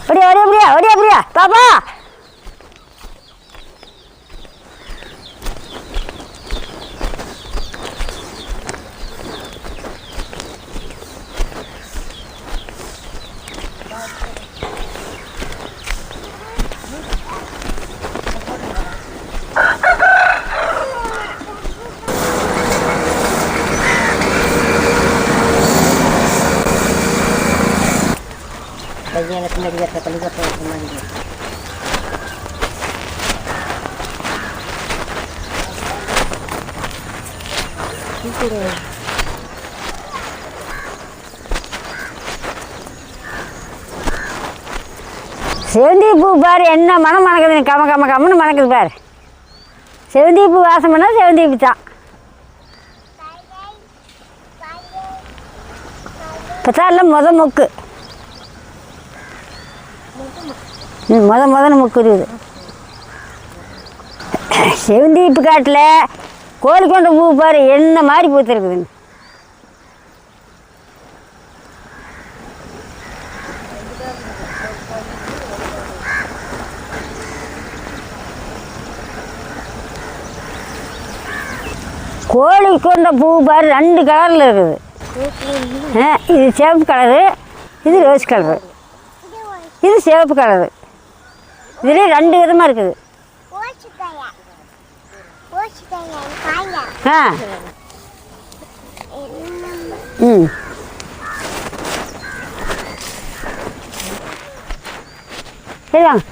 அப்படியா அப்படியா அப்படியா அப்படியா அப்படியா பாப்பா பையனுக்கு கட்ட பள்ளி கட்ட முன்னாடி செவந்தி பூ பாரு என்ன மனம் மணக்குது கம கம கம்னு மணக்குது பாரு. செவந்தி பூ வாசம் பண்ணால் செவந்தி பூ தான். இப்போ முத மொக்கு. ம் முத நமக்கு மொக்கு செவந்திப்பு செவந்தி காட்டில் கோழிக்கொண்ட பூ பாரு என்ன மாதிரி பூத்துருக்குதுன்னு கோழி கொண்ட பூ பாரு ரெண்டு கலரில் இருக்குது. இது சிவப்பு கலரு இது ரோஸ் கலரு. இது சிவப்பு கலரு. இதுலேயே ரெண்டு விதமாக இருக்குது. ஆ. ம். சரிங்க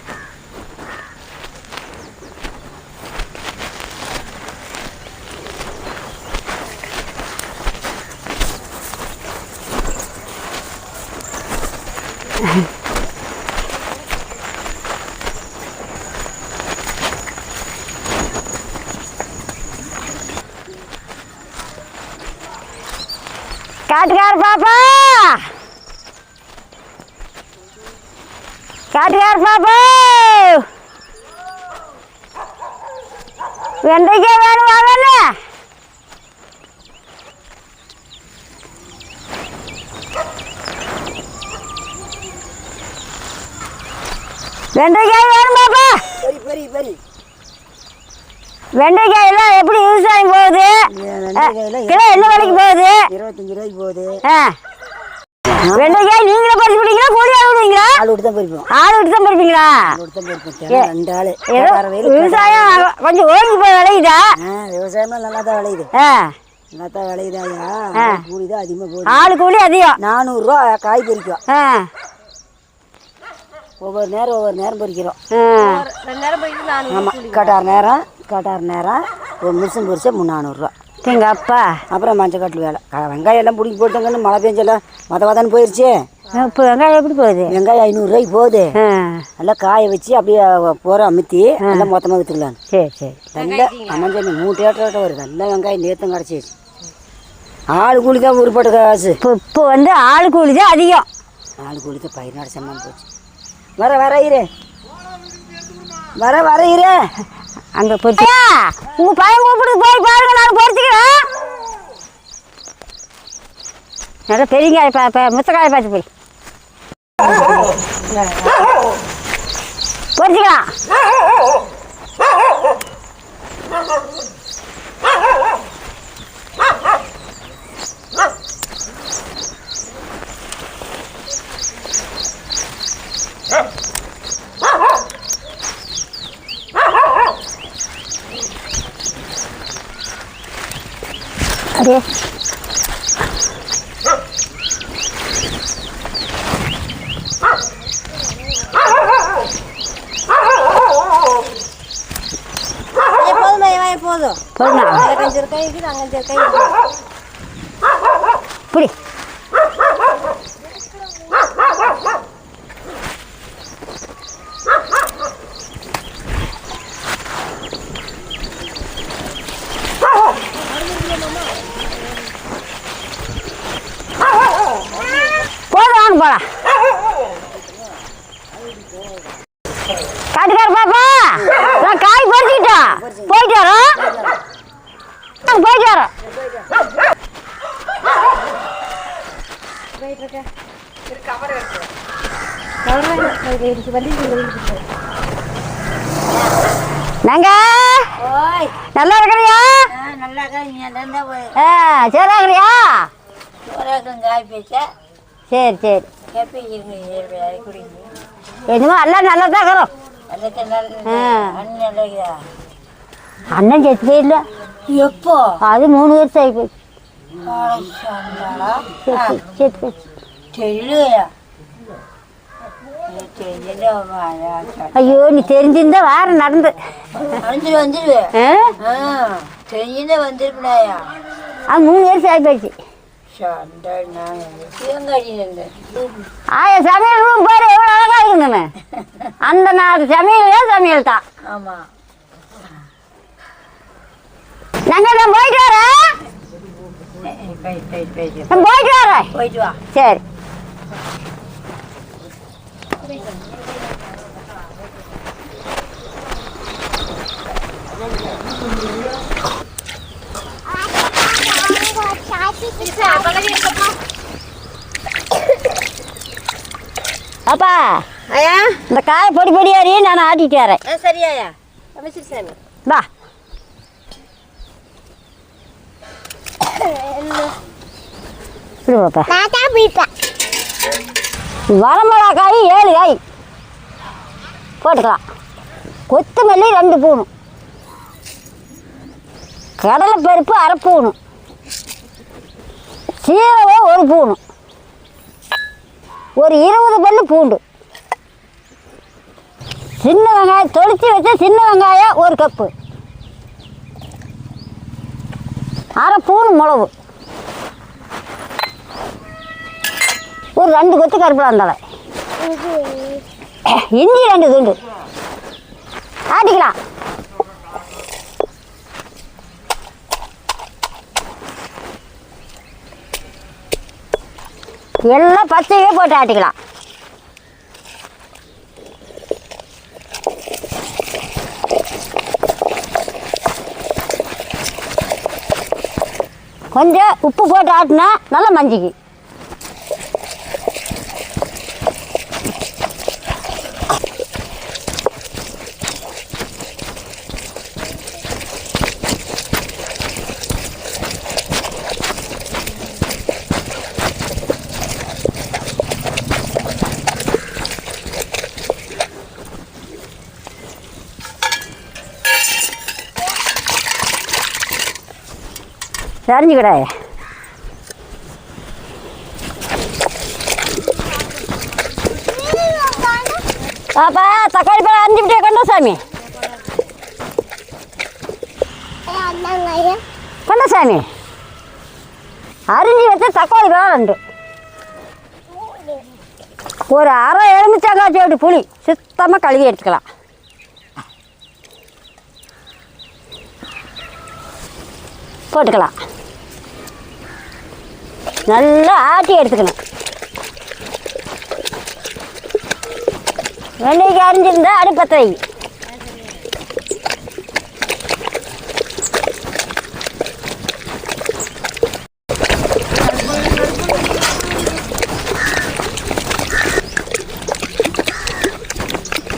காட்டுக்கார பாப்பா காட்டுக்கார பாப்பா வெண்டைக்காய் வேணும் வாங்கன்னு வெண்டைக்காய் வேணும் பாப்பா வெண்டைக்காய் எல்லாம் எப்படி விவசாயம் போகுது கிலோ என்ன விலைக்கு போகுது இருபத்தஞ்சு ரூபாய்க்கு போகுது ஆ வெண்டைக்காய் நீங்களே பறிச்சு விடுவீங்களா கூலி ஆள் விடுவீங்களா? ஆள் விட்டு தான் பறிப்போம். ஆள் விட்டு தான் பறிப்பீங்களா ரெண்டு ஆள் விவசாயம் கொஞ்சம் ஓங்கி போய் விளையுதா? ஆ விவசாயம்லாம் நல்லா தான் விளையுது? நல்லா தான் விளையுதாயா கூலி தான் அதிகமாக போகுது. ஆள் கூலி அதிகம். நானூறுரூவா காய் பறிக்கும். ஒவ்வொரு நேரம் ஒவ்வொரு நேரம் பறிக்கிறோம். ஆமாம் கட்டார் நேரம் கட்டார் நேரம் ஒரு மிஷின் பறிச்சா மூணு நானூறுரூவா எங்கள் அப்பா? அப்புறம் மஞ்சள் கட்டில் வேலை. வெங்காயம் எல்லாம் பிடிக்கி போட்டாங்கன்னு மழை பெஞ்செல்லாம் மத மதன்னு போயிடுச்சு இப்போ வெங்காயம் எப்படி போகுது? வெங்காயம் ஐநூறுரூவாய்க்கு போகுது. நல்லா காய வச்சு அப்படியே போகிற அமுத்தி நல்லா மொத்தமாக விற்றுக்கலாம் சரி சரி. நல்ல அம்மஞ்சள் மூணு டேட்டர் வருது. நல்ல வெங்காயம் நேற்றும் கிடச்சிச்சு ஆள் கூலி தான் உருப்பட்ட காசு. இப்போ இப்போ வந்து ஆள் கூலி தான் அதிகம். ஆள் கூலி தான் பயிர் சம்மன் போச்சு. வர வர இரு. வர வர இரு. அங்கே பொறிச்சு உங்கள் பையன் கூப்பிட்டு போய் பாருங்க நான் பொறிச்சிக்கிறேன் நல்லா பெரியங்காய் பா முத்தக்காய் பார்த்து போய். பொறிச்சிக்கலாம் அப்படியே போதும் போதும் போதுமா அஞ்சு ரூபாய் இருக்குது அங்கே அஞ்சு ரூபாய் இருக்குது புடி போலாம் காட்டுக்கார பாப்பா நான் காய் பறிச்சுக்கிட்டோம் போயிட்டு வரோம் போயிட்டு வரோம் நாங்க நல்லா இருக்கிறியா? நல்லா ஆ சரி இருக்கிறியா? சரி சரி. என்னமோ எல்லாம் நல்லா தான் இருக்கிறோம். அண்ணன் செத்து போயிடல எப்போ? அது மூணு வருஷம் ஆகி போச்சு. செத்து தெரியலையா? ஐயோ நீ தெரிஞ்சிருந்தா வார நடந்து. ஆ? ஆ தெரிஞ்சுதான் வந்திருப்படாயா அது மூணு வருஷம் ஆகி போச்சு. சமையல் ரூம் பாரு எவ்வளோ அழகா இருக்குன்னு அந்த நாலு சமையலே சமையல் தான் ஆமாம் நாங்கள் நான் போயிட்டு வரேன் போயிட்டு வரேன் போயிட்டு வா. சரி. அப்பா ஐயா? இந்த காயை பொடி பொடியாரி நான் ஆட்டிட்டு வரேன். சரியாயா அமைச்சர் சாமி. வா. வரமிளகா காய் ஏழு காய். போட்டுக்கலாம். கொத்தமல்லி ரெண்டு பூணும் கடலை பருப்பு அரை பூணும் சீரகம் ஒரு பூணும் ஒரு இருபது பல்லு பூண்டு. சின்ன வெங்காயம் தொளித்து வச்ச சின்ன வெங்காயம் ஒரு கப்பு. அரை பூணு மிளகு. ஒரு ரெண்டு கொத்து கருப்பிலாந்தலை இஞ்சி ரெண்டு துண்டு. ஆட்டிக்கலாம். எல்லாம் பச்சையே போட்டு ஆட்டிக்கலாம். கொஞ்சம் உப்பு போட்டு ஆட்டினா நல்லா மஞ்சிக்கு சரிஞ்சுக்கிடாய பாப்பா தக்காளி பழம் அரிஞ்சுக்கிட்டே கொண்டசாமி கொண்டா சாமி. கொண்டா சாமி. அரிஞ்சு வச்ச தக்காளி பழம் ரெண்டு. ஒரு அரை எலுமிச்சாங்காய் சோடி புளி சுத்தமாக கழுவி எடுத்துக்கலாம். போட்டுக்கலாம். நல்லா ஆட்டி எடுத்துக்கணும். வெண்டைக்காய் அரிஞ்சிருந்தா அடுப்பத்தை வை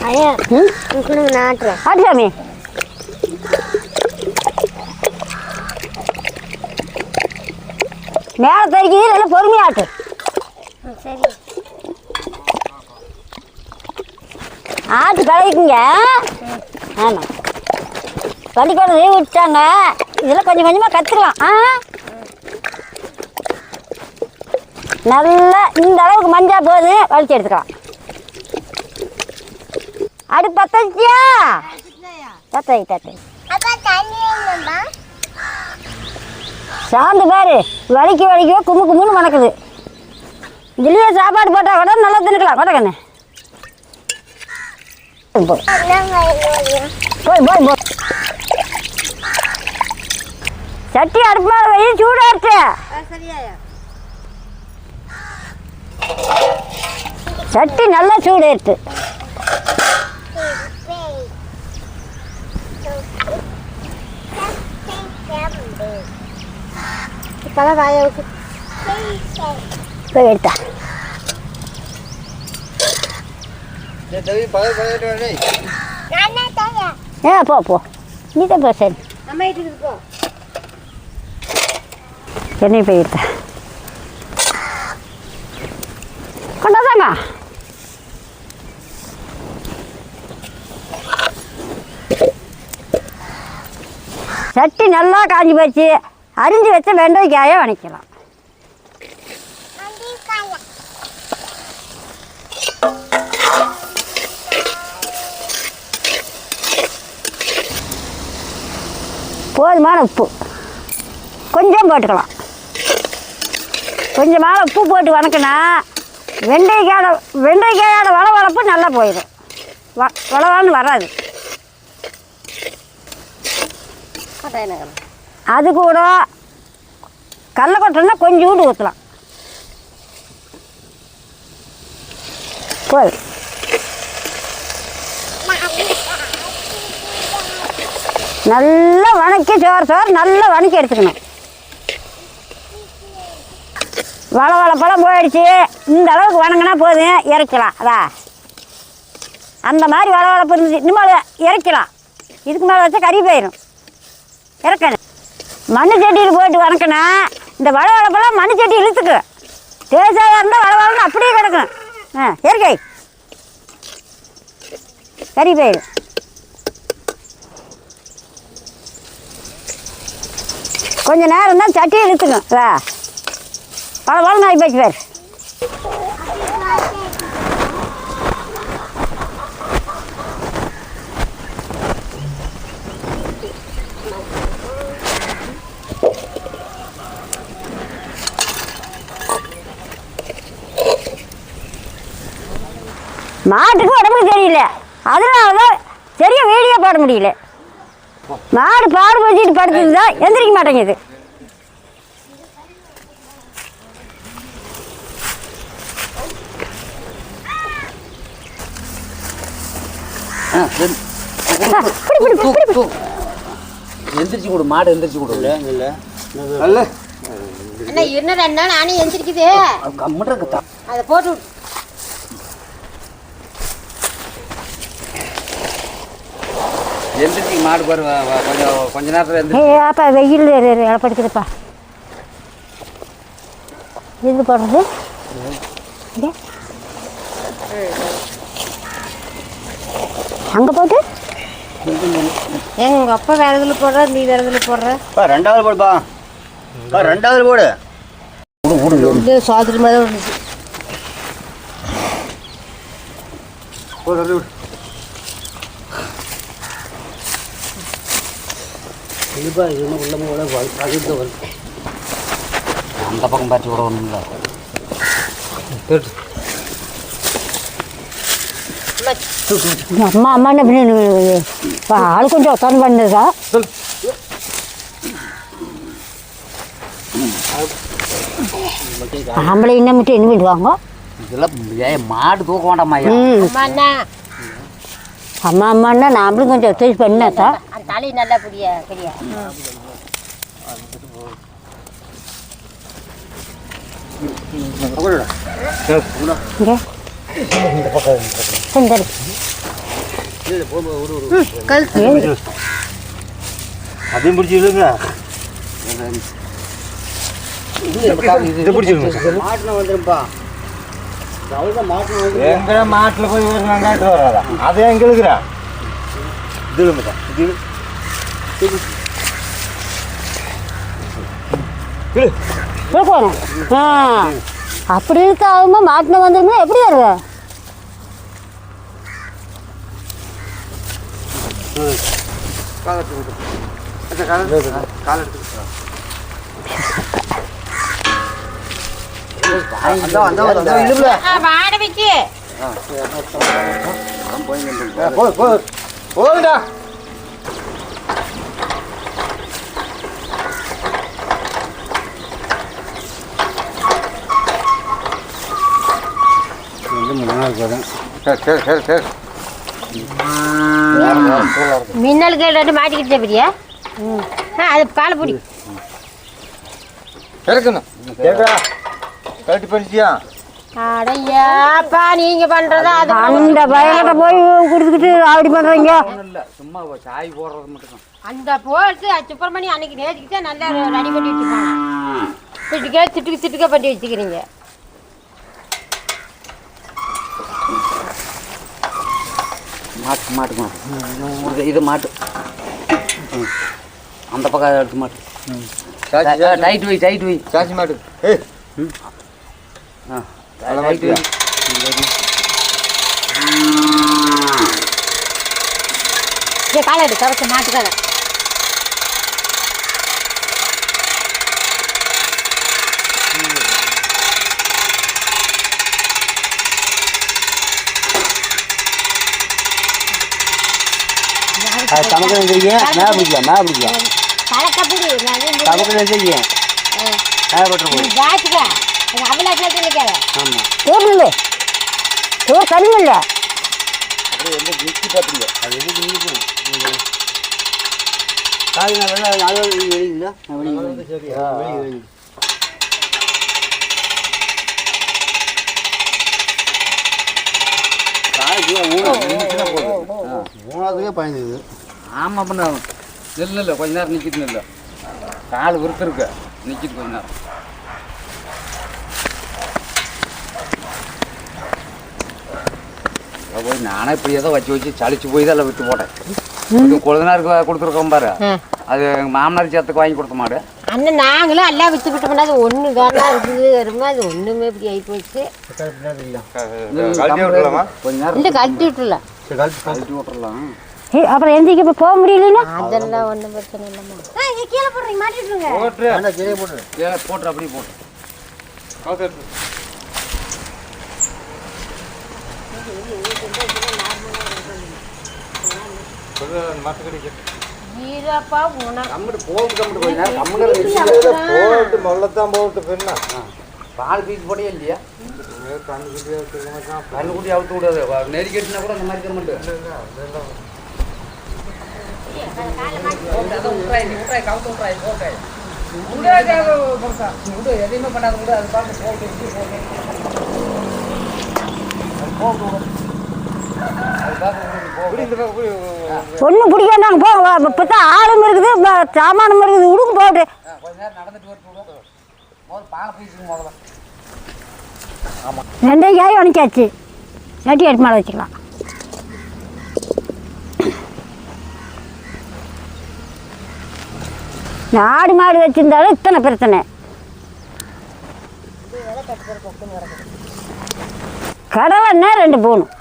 ஐயா ம் உங்களுக்கு நாட்டுறேன் ஆட்டு சாமி மேலே தறிக்குது நல்லா பொறுமையாட்டு. சரி. ஆட்டு கலவிக்குங்க ஆமாம் பள்ளிக்கூடம் லீவ் விட்டாங்க இதெல்லாம் கொஞ்சம் கொஞ்சமாக கற்றுக்கலாம் ஆ? நல்லா இந்த அளவுக்கு மஞ்சா போகுது. வலிச்சு எடுத்துக்கலாம். அடுப்பு பற்ற வச்சியா பற்ற வை தட்டு அப்பா தண்ணி வேணுமா சாந்து பாரு. வலிக்கு வலிக்கு கும்மு கும்முன்னு மணக்குது. இதுலேயே சாப்பாடு போட்டால் கூட நல்லா தின்னுக்கலாம். கூட போய் போய். போ சட்டி அடுப்பு வை சூடாக இருக்கு சட்டி நல்லா சூடு இருக்கு இப்பதான் வாயாவுக்கு. போய் எடுத்தா. ஏ போ போ. நீ தான் போ சரி. என்னை போயிட்ட கொண்டாதாங்க சட்டி நல்லா காஞ்சி போச்சு. அரிஞ்சு வச்ச வெண்டைக்காயை வணக்கலாம். போதுமான உப்பு. கொஞ்சம் போட்டுக்கலாம். கொஞ்சமாக உப்பு போட்டு வணக்கினா வெண்டைக்காயோட வெண்டைக்காயோட வளவளப்பு நல்லா போயிடும். வ வளவான்னு வராது. அது கூட கடல கொஞ்சம் கொஞ்சோண்டு ஊற்றலாம் போய். நல்லா வணக்கி சோறு சோறு நல்லா வணக்கி எடுத்துக்கணும். வள வளப்பழம் போயிடுச்சு. இந்த அளவுக்கு வணங்கினா போதும் இறக்கலாம். அதா. அந்த மாதிரி வள வளப்பு இருந்துச்சு. இனிமேல் இறக்கலாம். இதுக்கு மேலே வச்சா கறி போயிடும் இறக்கணும். மண்ணு சட்டியில் போட்டு வணக்கினா இந்த வள வளப்பெல்லாம் மண்ணு சட்டி இழுத்துக்கு. தேசாயாக இருந்தால் வள வளன்னு அப்படியே கிடக்கும். ஆ இயற்கை. கறி போயிடும் கொஞ்ச நேரம் தான் சட்டி இழுத்துக்கும். வா. பல பல நாய் போச்சு பேர். மாட்டுக்கு உடம்புக்கு தெரியல. அதனால தான் சரியா வீடியோ போட முடியல. மாடு பாடு வச்சுட்டு படுத்தது தான் எந்திரிக்க மாட்டேங்குது. எந்திரிச்சு கொடு மாடு எந்திரிச்சு கொடு. நல்ல அண்ணா இன்னும் ரெண்டு நாள் ஆணி எந்திரிக்குது அதை போட்டு எந்திரிச்சு மாடு பாரு கொஞ்சம் கொஞ்ச நேரத்தில் வெயில் இழப்படுக்குதுப்பா இது போடுறது. அங்கே போட்டு. ஏங்க உங்க அப்பா வேற இதுல போடுற நீ வேற இதுல போடுற? பா ரெண்டாவது போடுப்பா. பா ரெண்டாவது போடு. இது சுவாதிரி மாதிரி இருந்துச்சு அந்த பக்கம் பார்த்து கூட ஒன்றும் இல்லை. அம்மா அம்மா என்ன பண்ணி ஆள் கொஞ்சம் உட்காந்து பண்ணுறதா ஆம்பளை என்ன மட்டும் என்ன பண்ணுவாங்க இதெல்லாம் மாடு தூக்க வேண்டாமா அம்மா அம்மான்னா நாமளும் கொஞ்சம் பண்ணாத்தா? அந்த தலை நல்லா புரிய பெரிய. அதையும் பிடிச்சி இழுங்க இதை பிடிச்சிருங்க மாட்டில் வந்துருப்பா எங்கட மாட்டில் போய் வராதா அதை எங்க இழுக்கிறா. இது போகணும் ஆ. அப்படி இருக்க ஆகுமா மாட்டின வந்துருந்தா எப்படி வருவ? வாடகைக்கு. போ போ போகுடா சரி சரி. சரி சரி மின்னல் கேட்டு மாட்டிக்கிட்டே பெரிய? ஆ அது காலை பிடி. இறக்கணும் கேட்குறா கழட்டி பண்ணிச்சியா அடையாப்பா நீங்க பண்றதா? அது அந்த பயங்கிட்ட போய் கொடுத்துக்கிட்டு அப்படி பண்ணுறீங்க இல்லை சும்மா சாய் போடுறது மட்டும் அந்த போட்டு சுப்பிரமணியம் அன்னைக்கு நேற்றுக்கு தான் நல்லா ரெடி பண்ணி வச்சுருப்பாங்க திட்டுக்கே திட்டுக்கு திட்டுக்க பண்ணி வச்சுக்கிறீங்க. மாட்டு மாட்டு. இது மாட்டு. அந்த பக்கம் எடுத்து மாட்டு. டைட் வை டைட் வை. சாச்சி மாட்டு. ஆ டைட் வை. காலை எடு கவச்ச காலை தமக்கு நினைச்சிருக்கீங்க மேலே பிடிக்கலாம் மேலே பிடிக்கலாம் தமக்கு நினைச்சிருக்கீங்க மேலே பட்டு போய் ஜாத்துக்கா அவ்வளோ நினைக்காத ஆமாம் கண்ணு இல்லை அப்படியே வந்து நிற்கி பார்த்துங்க அது எதுக்கு நிற்கும் காய் நல்லா நல்லா வெளியில வெளியில மூணாவதுக்கே பயந்துக்குது ஆமாம் பண்ண. நெல் இல்லை கொஞ்ச நேரம் நிற்கிது நெல் கால் விருத்து இருக்கு. நிற்கிது கொஞ்ச நேரம். போய் நானே இப்படி ஏதோ வச்சு வச்சு சளிச்சு போய் தான் அதில் விட்டு போட்டேன் இது கொழுந்தனாருக்கு கொடுத்துருக்கோம் பாரு. அது எங்கள் மாமனார் சேர்த்துக்கு வாங்கி கொடுத்த மாடு. அண்ணன் நாங்களும் எல்லாம் வித்து விட்டோம்னா அது ஒன்று காரணம் இருக்குது வருமா அது ஒன்றுமே இப்படி ஆகி போச்சு விட்டுலாமா இல்லை கழட்டி விட்டுல சரி கழட்டி கழட்டி விட்டுறலாம் ஏய், அப்புறம் எந்திரிக்க இப்போ போக முடியலன்னா அதெல்லாம் ஒன்றும் பிரச்சனை இல்லைம்மா கீழே போடுறீங்க மாட்டிட்டுருங்க போட்டு கீழே போட்டு அப்படியே போட்டு மற்ற கடிக்கு ஈரப்பா உணவு கம்முட்டு போகுது கம்முட்டு கொஞ்ச நேரம் கம்முன்னு போட்டு முதல்லத்தான் போட்டு பின்னா பால் பீஸ் போட்டே இல்லையா? கண்ணு குட்டியாக வச்சுருக்க கண்ணு குட்டி அவுத்து விடாது. நெருக்கிட்டுனா கூட அந்த மாதிரி இருக்க மாட்டேன். எதையுமே பண்ணாத கூட அது பார்த்து போட்டு போட்டு. போட்டு விடு. அது பார்த்து விடு, நீ போ. ஒன்றும் பிடிக்காது நாங்கள் போவோம் இப்போ தான் ஆளும் இருக்குது சாமானும் இருக்குது விடுங்க போட்டு. ஆ, கொஞ்ச வெண்டைக்காய் சட்டி எடுத்து மேலே வச்சுக்கலாம். நாடு மாடு வச்சிருந்தாலும் இத்தனை பிரச்சனை. கடலைன்னா ரெண்டு போகணும்.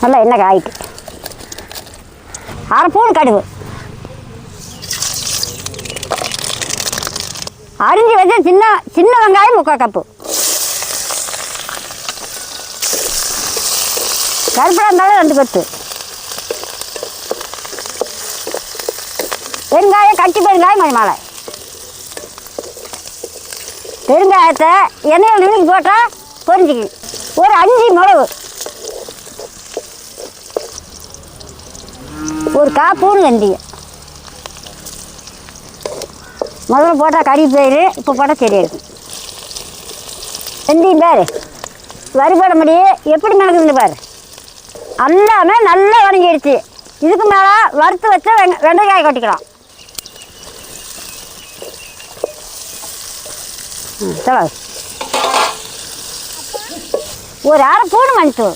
நல்லா எண்ணெய் காய்க்கு. அரை பூணு கடுகு. அரிஞ்சு வச்ச சின்ன சின்ன வெங்காயம் முக்கால் கப்பு. கருப்படா இருந்தாலும் ரெண்டு பத்து பெருங்காயம் கட்டி பெருங்காயம் கொஞ்சம் மாலை. பெருங்காயத்தை எண்ணெயில் நுணுக்கி போட்டால் பொரிஞ்சிக்கு ஒரு அஞ்சு மிளகு. ஒரு காப்பூன் வெந்தயம் முதல்ல போட்டால் கறி போயிரு இப்போ போட்டால் சரியா இருக்கும் வெந்தயம் பாரு. வறுபட முடியும் எப்படி மிளகுதுன்னு பாரு. எல்லாமே நல்லா வணங்கிடுச்சு இதுக்கு மேலே வறுத்து வச்ச வெங்க வெண்டைக்காய் கொட்டிக்கலாம். ம், சரி. ஒரு அரை பூண்டு மஞ்சள்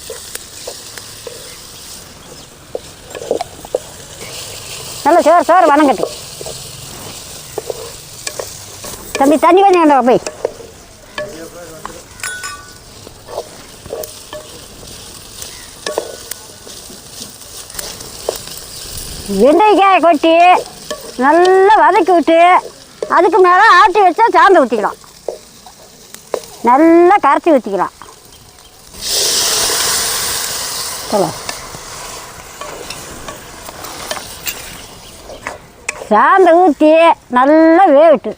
நல்லா சோறு சோறு வணங்கட்டு தம்பி. தண்ணி கொஞ்சம் கொண்டு போய்? வெண்டைக்காயை கொட்டி நல்லா வதக்கி விட்டு அதுக்கு மேலே ஆட்டி வச்சா சாந்து ஊற்றிக்கலாம் நல்லா கரைச்சி ஊற்றிக்கலாம் சொல்லு சாந்த ஊற்றி நல்லா வேவிட்டு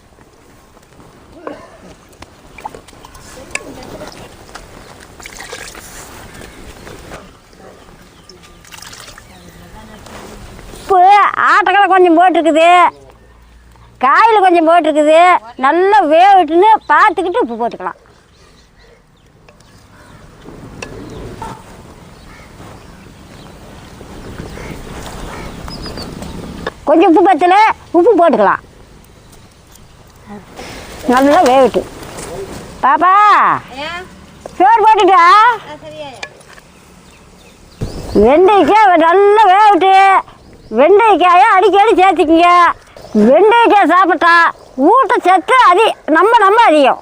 உப்பு ஆட்டக்கடை கொஞ்சம் போட்டிருக்குது. காயில் கொஞ்சம் போட்டிருக்குது. நல்லா வேவிட்டுன்னு பார்த்துக்கிட்டு உப்பு போட்டுக்கலாம். கொஞ்சம் உப்பு பத்தல உப்பு போட்டுக்கலாம். நல்லா வேவிட்டு பாப்பா சோறு போட்டுட்டா? வெண்டைக்காய் நல்லா வேவிட்டு வெண்டைக்காயை அடிக்கடி சேர்த்துக்குங்க. வெண்டைக்காய் சாப்பிட்டா ஊட்ட சத்து அதி நம்ம நம்ம அதிகம்.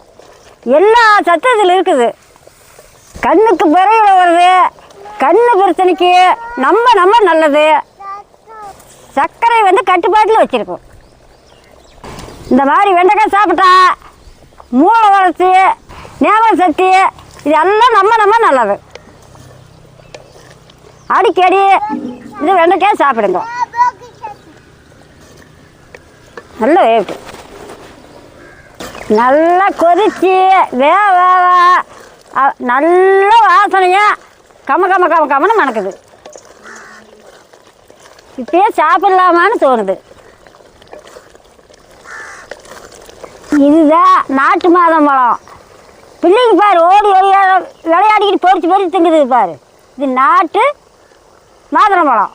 எல்லா சத்தும் இதில் இருக்குது. கண்ணுக்கு பிறையில வருது. கண்ணு பிரச்சனைக்கு நம்ம நம்ம நல்லது. சர்க்கரை வந்து கட்டுப்பாட்டில் வச்சுருக்கோம். இந்த மாதிரி வெண்டைக்காய் சாப்பிட்டா மூளை வளர்ச்சி ஞாபக சக்தி இது எல்லாம் நம்ம நம்ம நல்லது. அடிக்கடி இது வெண்டைக்காய் சாப்பிடுங்க. நல்ல வேட்டு நல்லா கொதிச்சு வே வேவ நல்ல வாசனையாக கம கம கம கமன்னு மணக்குது. இப்பயே சாப்பிடலாமான்னு தோணுது. இதுதான் நாட்டு மாதம் பழம். பிள்ளைங்க பாரு ஓடி ஓடி விளையாடிக்கிட்டு பொறிச்சு பொறிச்சு திங்குது பாரு. இது நாட்டு மாதுளம் பழம்.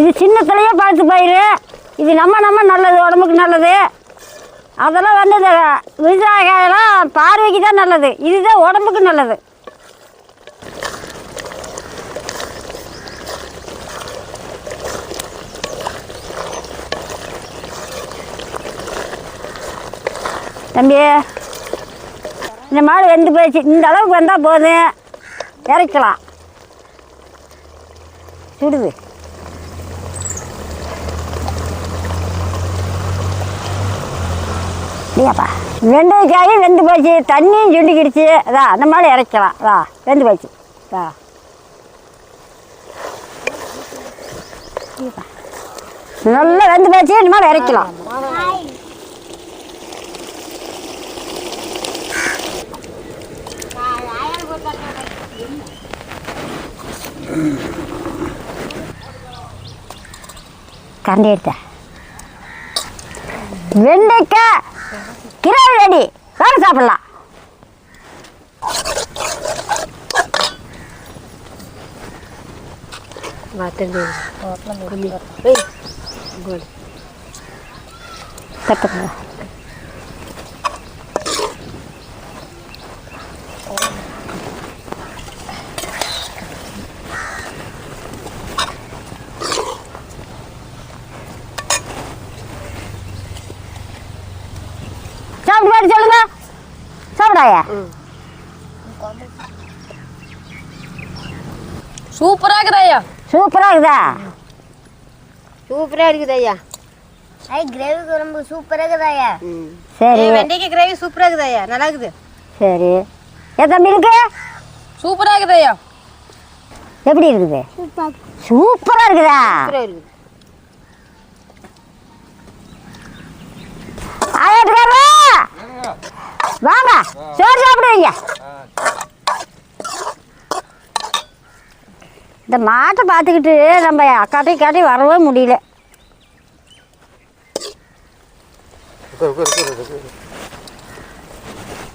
இது சின்னத்துலேயே பழுத்து பயிர். இது நம்ம நம்ம நல்லது உடம்புக்கு நல்லது. அதெல்லாம் வந்து இந்த விவசாயெல்லாம் பார்வைக்கு தான் நல்லது. இதுதான் உடம்புக்கு நல்லது. தம்பி. இந்த மாடு வெந்து போயிடுச்சு. இந்த அளவுக்கு வந்தால் போதும். இறக்கலாம். சுடுது. இல்லையாப்பா வெண்டைக்காயும் வெந்து போச்சு. தண்ணியும் சுண்டிக்கிடுச்சு. அதா அந்த மாதிரி இறக்கலாம். வா வெந்து போச்சு. வா. நல்லா வெந்து போச்சு. இந்த மாதிரி இறக்கலாம். கரண்டி எடுத்த வெண்டைக்காய் கிராவி ரெடி. வேற சாப்பிடலாம். தட்டுங்க. சாப்பிட்டு பாட்டு சொல்லுங்க சாப்பிடாயா சூப்பரா இருக்குது ஐயா சூப்பராக இருக்குதா சூப்பரா இருக்குது ஐயா ஐ கிரேவி குழம்பு சூப்பரா இருக்குதாயா சரி. வெண்டைக்காய் கிரேவி சூப்பரா இருக்குது ஐயா நல்லா இருக்குது சரி. என் தம்பி இருக்கு சூப்பரா இருக்குது? ஐயா எப்படி இருக்குது இருக்குதா சூப்பரா இருக்குது வாங்க. சோறு சாப்பிடுவீங்க இந்த மாட்டை பார்த்துக்கிட்டு நம்ம அக்காட்டையும் காட்டி வரவே முடியல.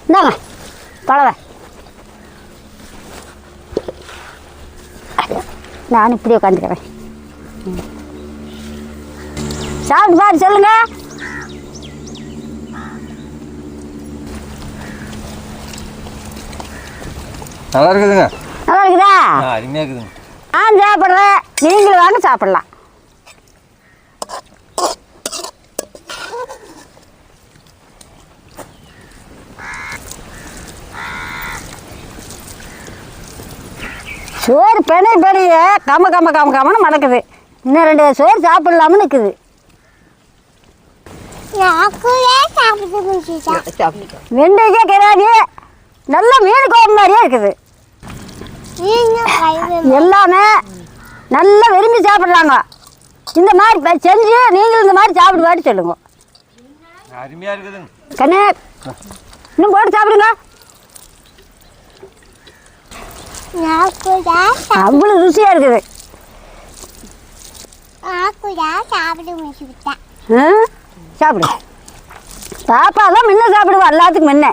இந்தாங்க பழவ. நான் இப்படி உட்காந்துக்கிறேன் சாப்பிட்டு பாரு சொல்லுங்க. நல்லா இருக்குதுங்க. நல்லா இருக்குதா? ஆ, அருமையாக இருக்குதுங்க. நான் சாப்பிட்றேன் நீங்களும் வாங்க சாப்பிடலாம். சோறு பெணை பெரிய கம கம கம கமன்னு மணக்குது. இன்னும் ரெண்டு சோறு சாப்பிடலாம்னு நிற்குது வெண்டைக்காய் கிராடி நல்ல மீன் குழம்பு மாதிரியே இருக்குது. எல்லாமே நல்லா விரும்பி சாப்பிட்றாங்க. இந்த மாதிரி ப- செஞ்சு நீங்களும் இந்த மாதிரி சாப்பிடுவாட்டு சொல்லுங்க. அருமையாக இருக்குதுங்க. கண்ணே இன்னும் போட்டு சாப்பிடுங்க. அவ்வளோ ருசியாக இருக்குது? சாப்பிடு. சாப்பாடு தான் முன்ன சாப்பிடுவோம் எல்லாத்துக்கும் முன்ன.